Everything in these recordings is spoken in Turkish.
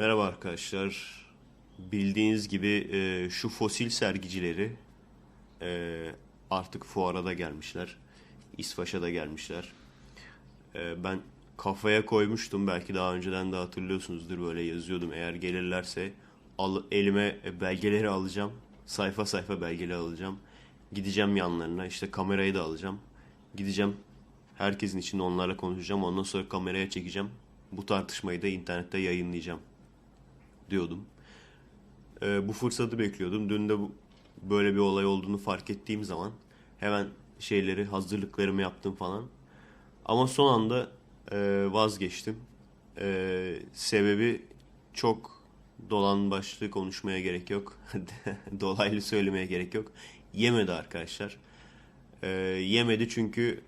Merhaba arkadaşlar. Bildiğiniz gibi e, şu fosil sergicileri e, artık fuara da gelmişler. İsfaş'a da gelmişler. E, ben kafaya koymuştum. Belki daha önceden de hatırlıyorsunuzdur. Böyle yazıyordum. Eğer gelirlerse al, elime belgeleri alacağım. Sayfa sayfa belgeleri alacağım. Gideceğim yanlarına. işte kamerayı da alacağım. Gideceğim. Herkesin içinde onlarla konuşacağım. Ondan sonra kameraya çekeceğim. Bu tartışmayı da internette yayınlayacağım diyordum. Ee, bu fırsatı bekliyordum. Dün de bu, böyle bir olay olduğunu fark ettiğim zaman hemen şeyleri, hazırlıklarımı yaptım falan. Ama son anda e, vazgeçtim. E, sebebi çok dolan başlı konuşmaya gerek yok. Dolaylı söylemeye gerek yok. Yemedi arkadaşlar. E, yemedi çünkü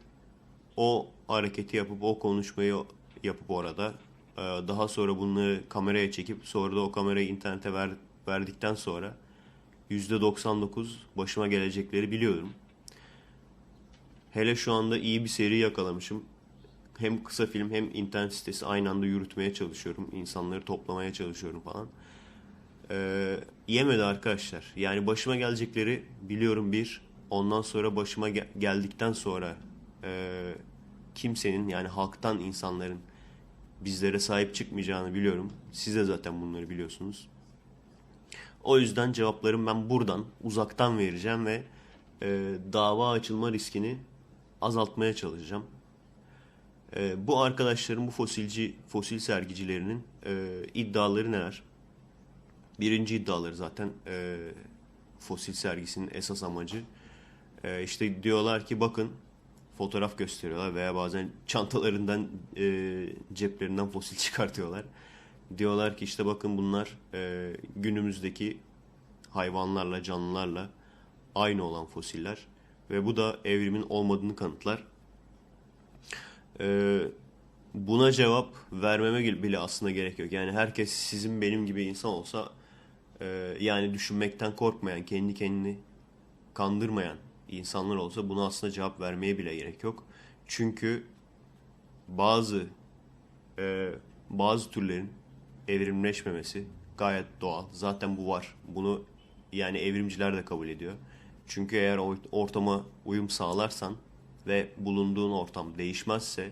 o hareketi yapıp o konuşmayı yapıp orada daha sonra bunları kameraya çekip sonra da o kamerayı internete ver, verdikten sonra %99 başıma gelecekleri biliyorum. Hele şu anda iyi bir seri yakalamışım. Hem kısa film hem internet sitesi aynı anda yürütmeye çalışıyorum. İnsanları toplamaya çalışıyorum falan. Ee, yemedi arkadaşlar. Yani başıma gelecekleri biliyorum bir. Ondan sonra başıma gel- geldikten sonra e, kimsenin yani halktan insanların bizlere sahip çıkmayacağını biliyorum. Siz de zaten bunları biliyorsunuz. O yüzden cevaplarım ben buradan uzaktan vereceğim ve e, dava açılma riskini azaltmaya çalışacağım. E, bu arkadaşların bu fosilci fosil sergicilerinin e, iddiaları neler? Birinci iddiaları zaten e, fosil sergisinin esas amacı. E, işte diyorlar ki bakın fotoğraf gösteriyorlar veya bazen çantalarından e, ceplerinden fosil çıkartıyorlar. Diyorlar ki işte bakın bunlar e, günümüzdeki hayvanlarla canlılarla aynı olan fosiller ve bu da evrimin olmadığını kanıtlar. E, buna cevap vermeme bile aslında gerek yok. Yani herkes sizin benim gibi insan olsa e, yani düşünmekten korkmayan, kendi kendini kandırmayan insanlar olsa buna aslında cevap vermeye bile gerek yok. Çünkü bazı e, bazı türlerin evrimleşmemesi gayet doğal. Zaten bu var. Bunu yani evrimciler de kabul ediyor. Çünkü eğer ortama uyum sağlarsan ve bulunduğun ortam değişmezse,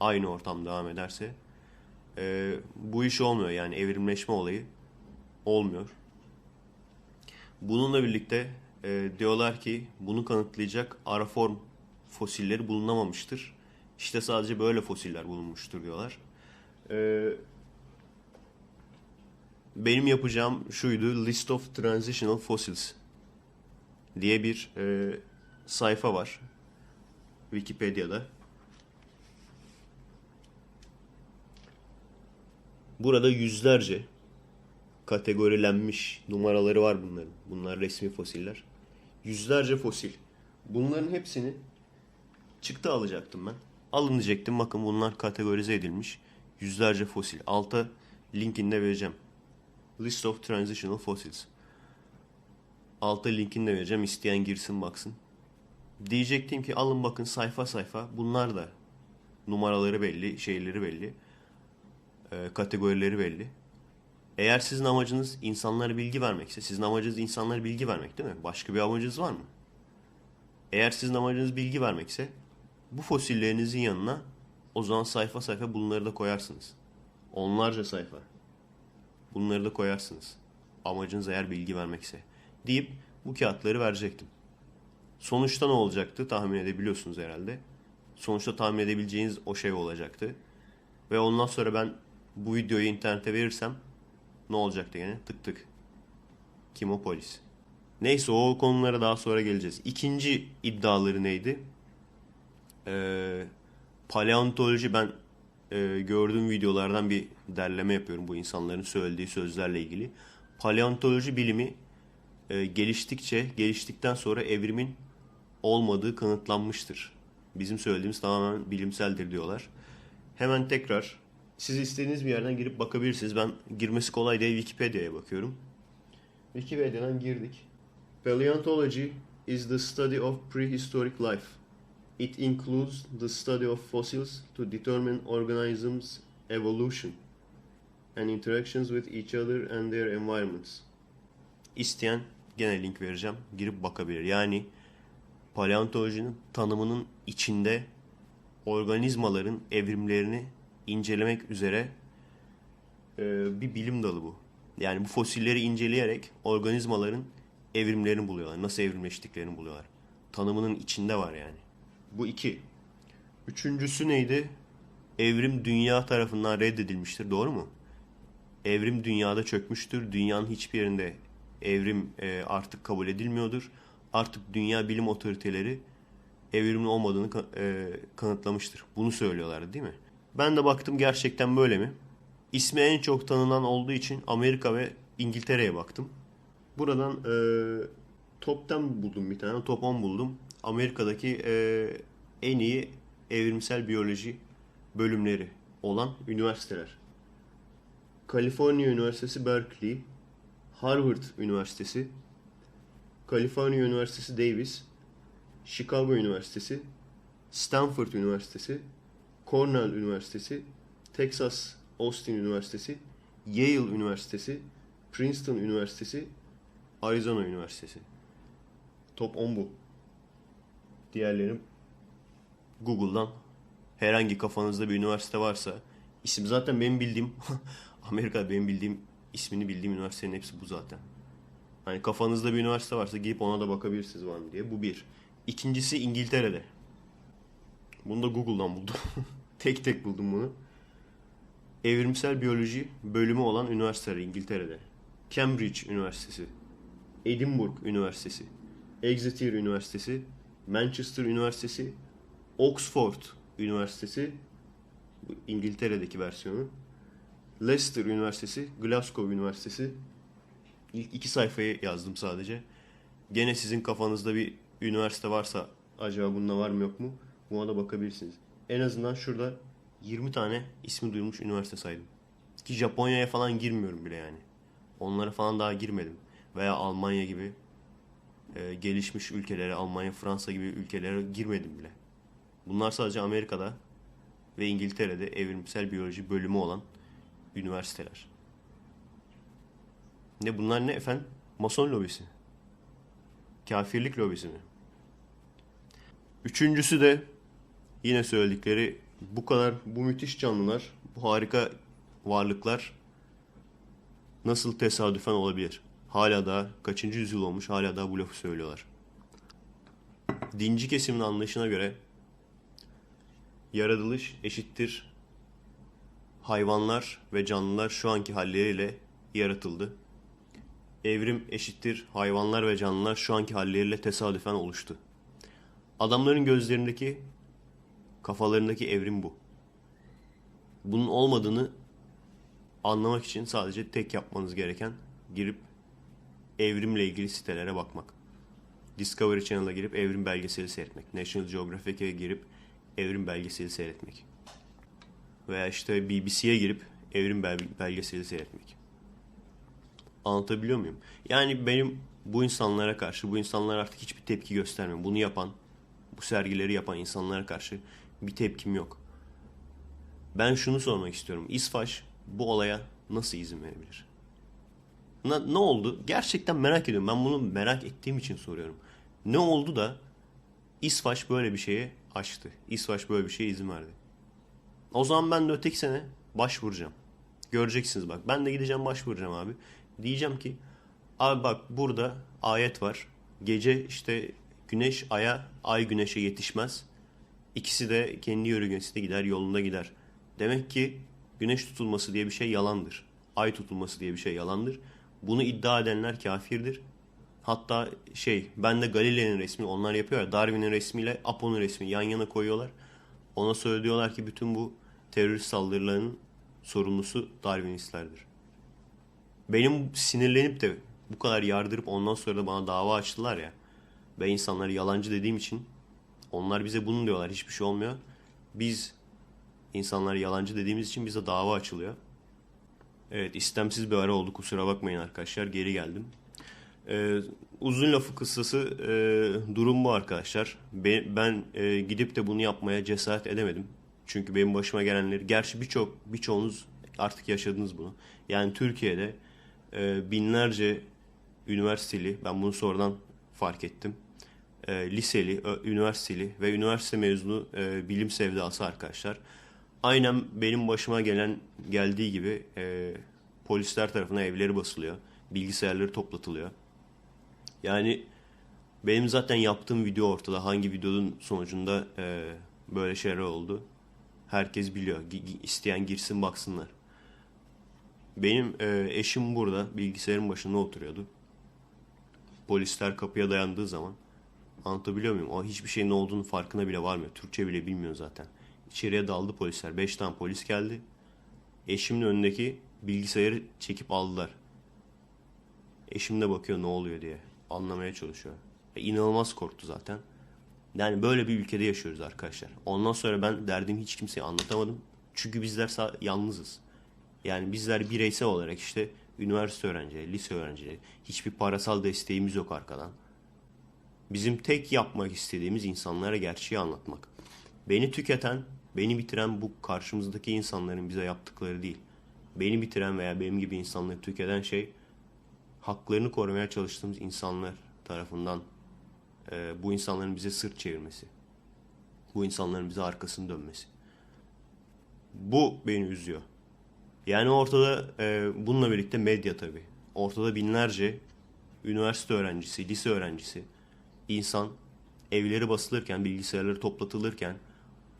aynı ortam devam ederse e, bu iş olmuyor. Yani evrimleşme olayı olmuyor. Bununla birlikte e, diyorlar ki bunu kanıtlayacak ara form fosilleri bulunamamıştır. İşte sadece böyle fosiller bulunmuştur diyorlar. E, benim yapacağım şuydu List of Transitional Fossils diye bir e, sayfa var Wikipedia'da. Burada yüzlerce kategorilenmiş numaraları var bunların. Bunlar resmi fosiller. Yüzlerce fosil. Bunların hepsini çıktı alacaktım ben. Alın diyecektim. Bakın bunlar kategorize edilmiş. Yüzlerce fosil. Alta linkini de vereceğim. List of Transitional Fossils. Alta linkini de vereceğim. İsteyen girsin baksın. Diyecektim ki alın bakın sayfa sayfa. Bunlar da numaraları belli, şeyleri belli. E, kategorileri belli. Eğer sizin amacınız insanlara bilgi vermekse, sizin amacınız insanlara bilgi vermek değil mi? Başka bir amacınız var mı? Eğer sizin amacınız bilgi vermekse, bu fosillerinizin yanına o zaman sayfa sayfa bunları da koyarsınız. Onlarca sayfa. Bunları da koyarsınız. Amacınız eğer bilgi vermekse. Deyip bu kağıtları verecektim. Sonuçta ne olacaktı tahmin edebiliyorsunuz herhalde. Sonuçta tahmin edebileceğiniz o şey olacaktı. Ve ondan sonra ben bu videoyu internete verirsem ne olacaktı yine? Tık tık. Kim o polis? Neyse o konulara daha sonra geleceğiz. İkinci iddiaları neydi? Ee, paleontoloji ben e, gördüğüm videolardan bir derleme yapıyorum bu insanların söylediği sözlerle ilgili. Paleontoloji bilimi e, geliştikçe, geliştikten sonra evrimin olmadığı kanıtlanmıştır. Bizim söylediğimiz tamamen bilimseldir diyorlar. Hemen tekrar siz istediğiniz bir yerden girip bakabilirsiniz. Ben girmesi kolay diye Wikipedia'ya bakıyorum. Wikipedia'dan girdik. Paleontology is the study of prehistoric life. It includes the study of fossils to determine organisms' evolution. and interactions with each other and their environments. İsteyen gene link vereceğim. Girip bakabilir. Yani paleontolojinin tanımının içinde organizmaların evrimlerini incelemek üzere e, bir bilim dalı bu. Yani bu fosilleri inceleyerek organizmaların evrimlerini buluyorlar. Nasıl evrimleştiklerini buluyorlar. Tanımının içinde var yani. Bu iki. Üçüncüsü neydi? Evrim dünya tarafından reddedilmiştir. Doğru mu? Evrim dünyada çökmüştür. Dünyanın hiçbir yerinde evrim e, artık kabul edilmiyordur. Artık dünya bilim otoriteleri evrimin olmadığını e, kanıtlamıştır. Bunu söylüyorlardı değil mi? Ben de baktım gerçekten böyle mi? İsmi en çok tanınan olduğu için Amerika ve İngiltere'ye baktım. Buradan e, top'tan buldum bir tane. Top 10 buldum. Amerika'daki e, en iyi evrimsel biyoloji bölümleri olan üniversiteler. Kaliforniya Üniversitesi Berkeley, Harvard Üniversitesi, Kaliforniya Üniversitesi Davis, Chicago Üniversitesi, Stanford Üniversitesi, Cornell Üniversitesi, Texas Austin Üniversitesi, Yale Üniversitesi, Princeton Üniversitesi, Arizona Üniversitesi. Top 10 bu. Diğerlerini Google'dan herhangi kafanızda bir üniversite varsa isim zaten benim bildiğim Amerika'da benim bildiğim ismini bildiğim üniversitenin hepsi bu zaten. Hani kafanızda bir üniversite varsa gidip ona da bakabilirsiniz var mı diye. Bu bir. İkincisi İngiltere'de. Bunu da Google'dan buldum. tek tek buldum bunu. Evrimsel biyoloji bölümü olan üniversiteler İngiltere'de. Cambridge Üniversitesi, Edinburgh Üniversitesi, Exeter Üniversitesi, Manchester Üniversitesi, Oxford Üniversitesi, bu İngiltere'deki versiyonu, Leicester Üniversitesi, Glasgow Üniversitesi. İlk iki sayfayı yazdım sadece. Gene sizin kafanızda bir üniversite varsa acaba bunda var mı yok mu? Buna da bakabilirsiniz. En azından şurada 20 tane ismi duyulmuş üniversite saydım. Ki Japonya'ya falan girmiyorum bile yani. Onlara falan daha girmedim. Veya Almanya gibi e, gelişmiş ülkelere, Almanya, Fransa gibi ülkelere girmedim bile. Bunlar sadece Amerika'da ve İngiltere'de evrimsel biyoloji bölümü olan üniversiteler. Ne bunlar ne efendim? Mason lobisi. Kafirlik lobisi mi? Üçüncüsü de yine söyledikleri bu kadar bu müthiş canlılar, bu harika varlıklar nasıl tesadüfen olabilir? Hala da kaçıncı yüzyıl olmuş hala da bu lafı söylüyorlar. Dinci kesimin anlayışına göre yaratılış eşittir hayvanlar ve canlılar şu anki halleriyle yaratıldı. Evrim eşittir hayvanlar ve canlılar şu anki halleriyle tesadüfen oluştu. Adamların gözlerindeki, kafalarındaki evrim bu. Bunun olmadığını anlamak için sadece tek yapmanız gereken girip evrimle ilgili sitelere bakmak. Discovery Channel'a girip evrim belgeseli seyretmek. National Geographic'e girip evrim belgeseli seyretmek. Veya işte BBC'ye girip evrim bel- belgeseli seyretmek. Anlatabiliyor muyum? Yani benim bu insanlara karşı, bu insanlar artık hiçbir tepki göstermiyor. Bunu yapan, bu sergileri yapan insanlara karşı bir tepkim yok. Ben şunu sormak istiyorum. İsfaş bu olaya nasıl izin verebilir? Ne, ne oldu? Gerçekten merak ediyorum. Ben bunu merak ettiğim için soruyorum. Ne oldu da İsfaş böyle bir şeye açtı? İsfaş böyle bir şeye izin verdi. O zaman ben de öteki sene başvuracağım. Göreceksiniz bak. Ben de gideceğim başvuracağım abi. Diyeceğim ki abi bak burada ayet var. Gece işte güneş aya, ay güneşe yetişmez. İkisi de kendi yörüngesinde gider, yolunda gider. Demek ki güneş tutulması diye bir şey yalandır. Ay tutulması diye bir şey yalandır. Bunu iddia edenler kafirdir. Hatta şey ben de Galile'nin resmi onlar yapıyor ya Darwin'in resmiyle Apo'nun resmi yan yana koyuyorlar. Ona söylüyorlar ki bütün bu terörist saldırılarının sorumlusu Darwinistlerdir. Benim sinirlenip de bu kadar yardırıp ondan sonra da bana dava açtılar ya. Ve insanları yalancı dediğim için onlar bize bunu diyorlar hiçbir şey olmuyor. Biz insanları yalancı dediğimiz için bize dava açılıyor. Evet istemsiz bir ara oldu kusura bakmayın arkadaşlar geri geldim. Ee, uzun lafı kısası e, durum bu arkadaşlar. Be, ben e, gidip de bunu yapmaya cesaret edemedim. Çünkü benim başıma gelenleri gerçi birçok birçoğunuz artık yaşadınız bunu. Yani Türkiye'de e, binlerce üniversiteli, ben bunu sonradan fark ettim. E, liseli, üniversiteli ve üniversite mezunu e, bilim sevdası arkadaşlar. Aynen benim başıma gelen geldiği gibi e, polisler tarafından evleri basılıyor. Bilgisayarları toplatılıyor. Yani benim zaten yaptığım video ortada. Hangi videonun sonucunda e, böyle şeyler oldu. Herkes biliyor. Gi- isteyen girsin baksınlar. Benim e, eşim burada bilgisayarın başında oturuyordu. Polisler kapıya dayandığı zaman anlatabiliyor muyum? O hiçbir şeyin ne olduğunu farkına bile varmıyor. Türkçe bile bilmiyor zaten. İçeriye daldı polisler. Beş tane polis geldi. Eşimin önündeki bilgisayarı çekip aldılar. Eşim de bakıyor ne oluyor diye. Anlamaya çalışıyor. E, inanılmaz korktu zaten. Yani böyle bir ülkede yaşıyoruz arkadaşlar. Ondan sonra ben derdimi hiç kimseye anlatamadım. Çünkü bizler yalnızız. Yani bizler bireysel olarak işte üniversite öğrencileri, lise öğrencileri hiçbir parasal desteğimiz yok arkadan. Bizim tek yapmak istediğimiz insanlara gerçeği anlatmak. Beni tüketen, beni bitiren bu karşımızdaki insanların bize yaptıkları değil. Beni bitiren veya benim gibi insanları tüketen şey haklarını korumaya çalıştığımız insanlar tarafından e, bu insanların bize sırt çevirmesi. Bu insanların bize arkasını dönmesi. Bu beni üzüyor. Yani ortada e, bununla birlikte medya tabii. Ortada binlerce üniversite öğrencisi, lise öğrencisi, insan evleri basılırken, bilgisayarları toplatılırken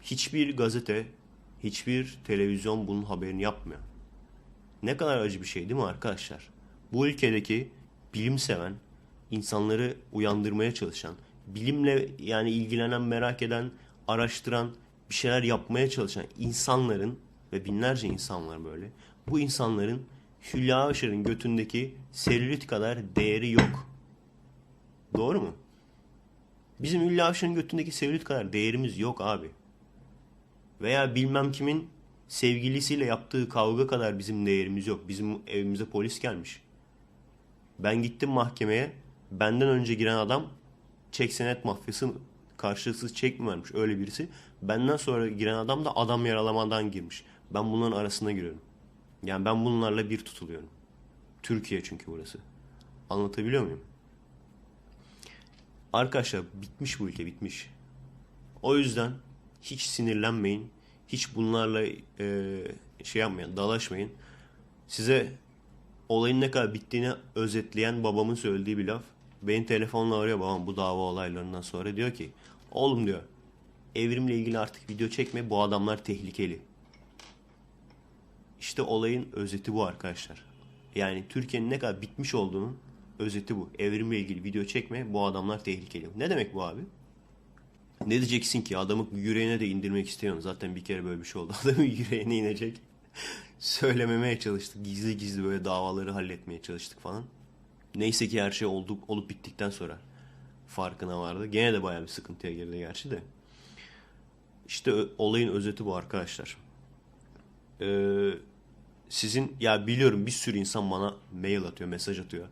hiçbir gazete, hiçbir televizyon bunun haberini yapmıyor. Ne kadar acı bir şey değil mi arkadaşlar? Bu ülkedeki bilim seven, insanları uyandırmaya çalışan, bilimle yani ilgilenen, merak eden, araştıran, bir şeyler yapmaya çalışan insanların ve binlerce insan var böyle. Bu insanların Hülya Avşar'ın götündeki selülit kadar değeri yok. Doğru mu? Bizim Hülya Avşar'ın götündeki selülit kadar değerimiz yok abi. Veya bilmem kimin sevgilisiyle yaptığı kavga kadar bizim değerimiz yok. Bizim evimize polis gelmiş. Ben gittim mahkemeye. Benden önce giren adam çek senet mafyası karşılıksız çek mi vermiş öyle birisi. Benden sonra giren adam da adam yaralamadan girmiş. Ben bunların arasına giriyorum. Yani ben bunlarla bir tutuluyorum. Türkiye çünkü burası. Anlatabiliyor muyum? Arkadaşlar bitmiş bu ülke bitmiş. O yüzden hiç sinirlenmeyin. Hiç bunlarla e, şey yapmayın, dalaşmayın. Size olayın ne kadar bittiğini özetleyen babamın söylediği bir laf. Beni telefonla arıyor babam bu dava olaylarından sonra diyor ki oğlum diyor evrimle ilgili artık video çekme bu adamlar tehlikeli. İşte olayın özeti bu arkadaşlar. Yani Türkiye'nin ne kadar bitmiş olduğunun özeti bu. Evrimle ilgili video çekme bu adamlar tehlikeli. Ne demek bu abi? Ne diyeceksin ki adamı yüreğine de indirmek istiyorsun. Zaten bir kere böyle bir şey oldu. Adamın yüreğine inecek. Söylememeye çalıştık. Gizli gizli böyle davaları halletmeye çalıştık falan. Neyse ki her şey oldu, olup bittikten sonra farkına vardı. Gene de bayağı bir sıkıntıya girdi gerçi de. İşte olayın özeti bu arkadaşlar. Ee, sizin ya biliyorum bir sürü insan bana mail atıyor, mesaj atıyor.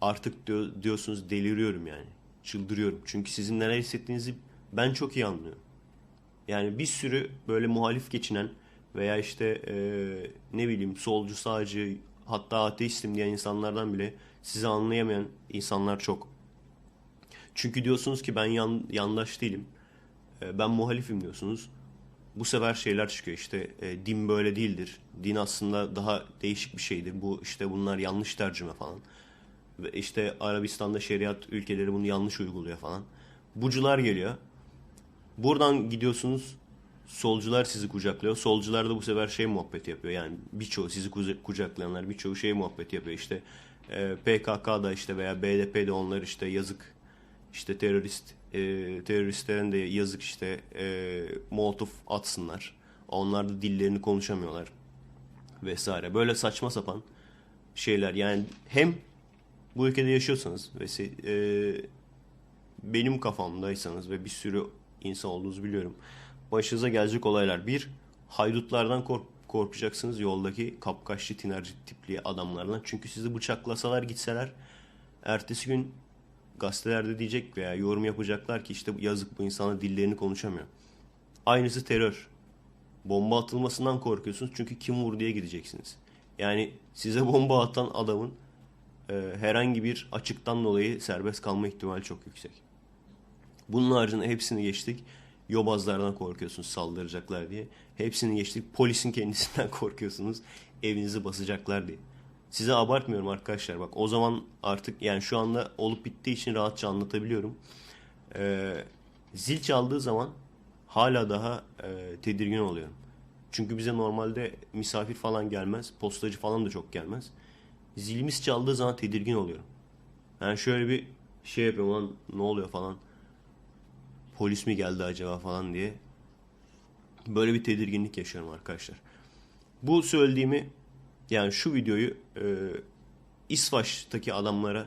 Artık diyor, diyorsunuz deliriyorum yani. Çıldırıyorum. Çünkü sizin neler hissettiğinizi ben çok iyi anlıyorum. Yani bir sürü böyle muhalif geçinen veya işte e, ne bileyim solcu sağcı hatta ateistim diyen insanlardan bile sizi anlayamayan insanlar çok. Çünkü diyorsunuz ki ben yan, yandaş değilim. E, ben muhalifim diyorsunuz. Bu sefer şeyler çıkıyor işte e, din böyle değildir. Din aslında daha değişik bir şeydir. Bu işte bunlar yanlış tercüme falan. Ve işte Arabistan'da şeriat ülkeleri bunu yanlış uyguluyor falan. Bucular geliyor. Buradan gidiyorsunuz solcular sizi kucaklıyor. Solcular da bu sefer şey muhabbeti yapıyor. Yani birçoğu sizi kuca- kucaklayanlar birçoğu şey muhabbeti yapıyor. İşte e, PKK'da işte veya BDP'de onlar işte yazık işte terörist e, teröristlerin de yazık işte e, molotof atsınlar. Onlar da dillerini konuşamıyorlar vesaire. Böyle saçma sapan şeyler. Yani hem bu ülkede yaşıyorsanız ve se- e, benim kafamdaysanız ve bir sürü insan olduğunuzu biliyorum. Başınıza gelecek olaylar. Bir, haydutlardan kork korkacaksınız yoldaki kapkaççı tinerci tipli adamlardan. Çünkü sizi bıçaklasalar gitseler ertesi gün gazetelerde diyecek veya yorum yapacaklar ki işte yazık bu insanlar dillerini konuşamıyor. Aynısı terör. Bomba atılmasından korkuyorsunuz çünkü kim vur diye gideceksiniz. Yani size bomba atan adamın e, herhangi bir açıktan dolayı serbest kalma ihtimali çok yüksek. Bunun haricinde hepsini geçtik. Yobazlardan korkuyorsunuz saldıracaklar diye. Hepsini geçtik. Polisin kendisinden korkuyorsunuz. Evinizi basacaklar diye. Size abartmıyorum arkadaşlar. Bak o zaman artık yani şu anda olup bittiği için rahatça anlatabiliyorum. Ee, zil çaldığı zaman hala daha e, tedirgin oluyorum. Çünkü bize normalde misafir falan gelmez. Postacı falan da çok gelmez. Zilimiz çaldığı zaman tedirgin oluyorum. Yani şöyle bir şey yapıyorum lan ne oluyor falan. Polis mi geldi acaba falan diye. Böyle bir tedirginlik yaşıyorum arkadaşlar. Bu söylediğimi yani şu videoyu e, İsvaç'taki adamlara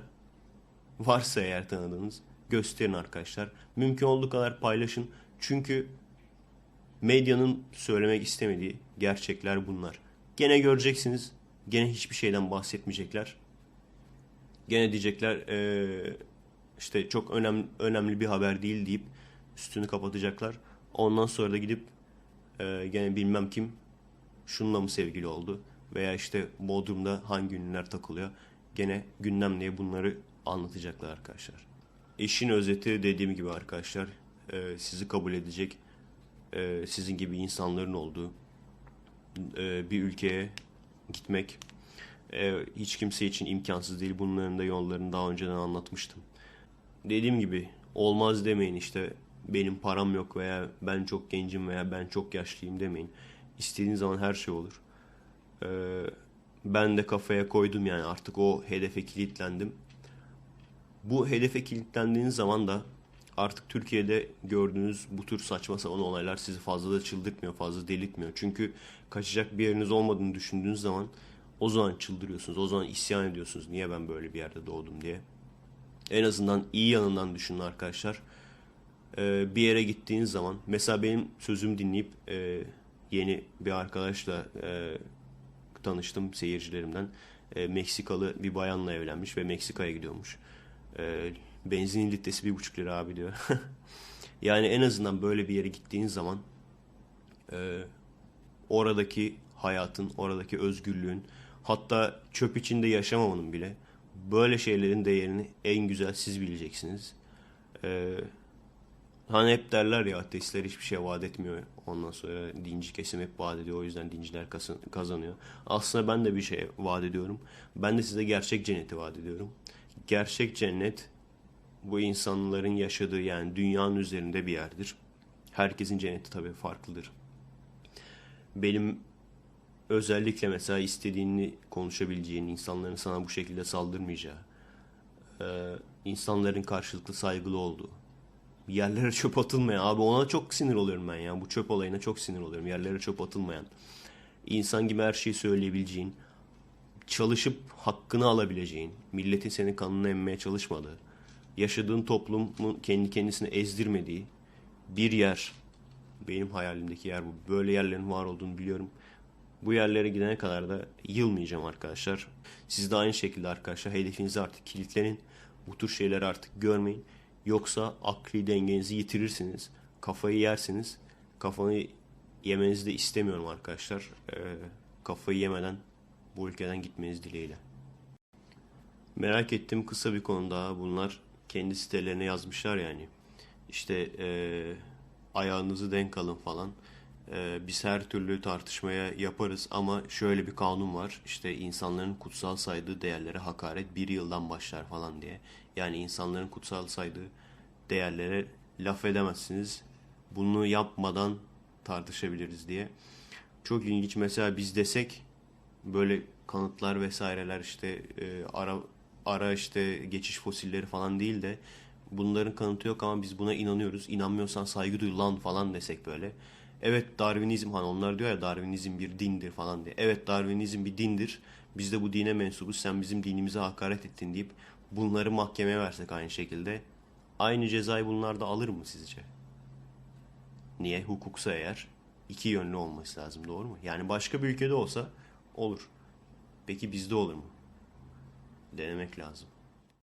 varsa eğer tanıdığınız gösterin arkadaşlar. Mümkün olduğu kadar paylaşın. Çünkü medyanın söylemek istemediği gerçekler bunlar. Gene göreceksiniz. Gene hiçbir şeyden bahsetmeyecekler. Gene diyecekler eee, işte çok önemli, önemli bir haber değil deyip üstünü kapatacaklar. Ondan sonra da gidip eee, gene bilmem kim şununla mı sevgili oldu veya işte Bodrum'da hangi ünlüler takılıyor. Gene gündem diye bunları anlatacaklar arkadaşlar. İşin özeti dediğim gibi arkadaşlar eee, sizi kabul edecek eee, sizin gibi insanların olduğu eee, bir ülkeye gitmek e, hiç kimse için imkansız değil. Bunların da yollarını daha önceden anlatmıştım. Dediğim gibi olmaz demeyin işte benim param yok veya ben çok gencim veya ben çok yaşlıyım demeyin. İstediğin zaman her şey olur. Ee, ben de kafaya koydum yani artık o hedefe kilitlendim. Bu hedefe kilitlendiğiniz zaman da artık Türkiye'de gördüğünüz bu tür saçma sapan olaylar sizi fazla da çıldırtmıyor, fazla delirtmiyor. Çünkü kaçacak bir yeriniz olmadığını düşündüğünüz zaman o zaman çıldırıyorsunuz, o zaman isyan ediyorsunuz. Niye ben böyle bir yerde doğdum diye. En azından iyi yanından düşünün arkadaşlar. Ee, bir yere gittiğiniz zaman, mesela benim sözüm dinleyip e, yeni bir arkadaşla e, tanıştım seyircilerimden. E, Meksikalı bir bayanla evlenmiş ve Meksika'ya gidiyormuş. E, benzin litresi bir buçuk lira abi diyor. yani en azından böyle bir yere gittiğiniz zaman e, oradaki hayatın, oradaki özgürlüğün, hatta çöp içinde yaşamamanın bile böyle şeylerin değerini en güzel siz bileceksiniz. Ee, hani hep derler ya ateistler hiçbir şey vaat etmiyor. Ondan sonra dinci kesim hep vaat ediyor. O yüzden dinciler kazan- kazanıyor. Aslında ben de bir şey vaat ediyorum. Ben de size gerçek cenneti vaat ediyorum. Gerçek cennet bu insanların yaşadığı yani dünyanın üzerinde bir yerdir. Herkesin cenneti tabii farklıdır. Benim özellikle mesela istediğini konuşabileceğin, insanların sana bu şekilde saldırmayacağı, e, insanların karşılıklı saygılı olduğu, yerlere çöp atılmayan, abi ona çok sinir oluyorum ben ya, bu çöp olayına çok sinir oluyorum, yerlere çöp atılmayan, insan gibi her şeyi söyleyebileceğin, çalışıp hakkını alabileceğin, milletin senin kanını emmeye çalışmadığı, yaşadığın toplumun kendi kendisini ezdirmediği bir yer, benim hayalimdeki yer bu. Böyle yerlerin var olduğunu biliyorum. Bu yerlere gidene kadar da yılmayacağım arkadaşlar. Siz de aynı şekilde arkadaşlar hedefinizi artık kilitlenin. Bu tür şeyleri artık görmeyin. Yoksa akli dengenizi yitirirsiniz. Kafayı yersiniz. Kafayı yemenizi de istemiyorum arkadaşlar. Ee, kafayı yemeden bu ülkeden gitmeniz dileğiyle. Merak ettiğim kısa bir konu daha. Bunlar kendi sitelerine yazmışlar yani. İşte eee, ayağınızı denk alın falan. Eee, biz her türlü tartışmaya yaparız ama şöyle bir kanun var. İşte insanların kutsal saydığı değerlere hakaret bir yıldan başlar falan diye. Yani insanların kutsal saydığı değerlere laf edemezsiniz. Bunu yapmadan tartışabiliriz diye. Çok ilginç mesela biz desek böyle kanıtlar vesaireler işte e, ara ara işte geçiş fosilleri falan değil de bunların kanıtı yok ama biz buna inanıyoruz. İnanmıyorsan saygı duy lan falan desek böyle. Evet Darwinizm hani onlar diyor ya Darwinizm bir dindir falan diye. Evet Darwinizm bir dindir. Biz de bu dine mensubuz. Sen bizim dinimize hakaret ettin deyip bunları mahkemeye versek aynı şekilde. Aynı cezayı bunlar da alır mı sizce? Niye? Hukuksa eğer iki yönlü olması lazım doğru mu? Yani başka bir ülkede olsa olur. Peki bizde olur mu? Denemek lazım.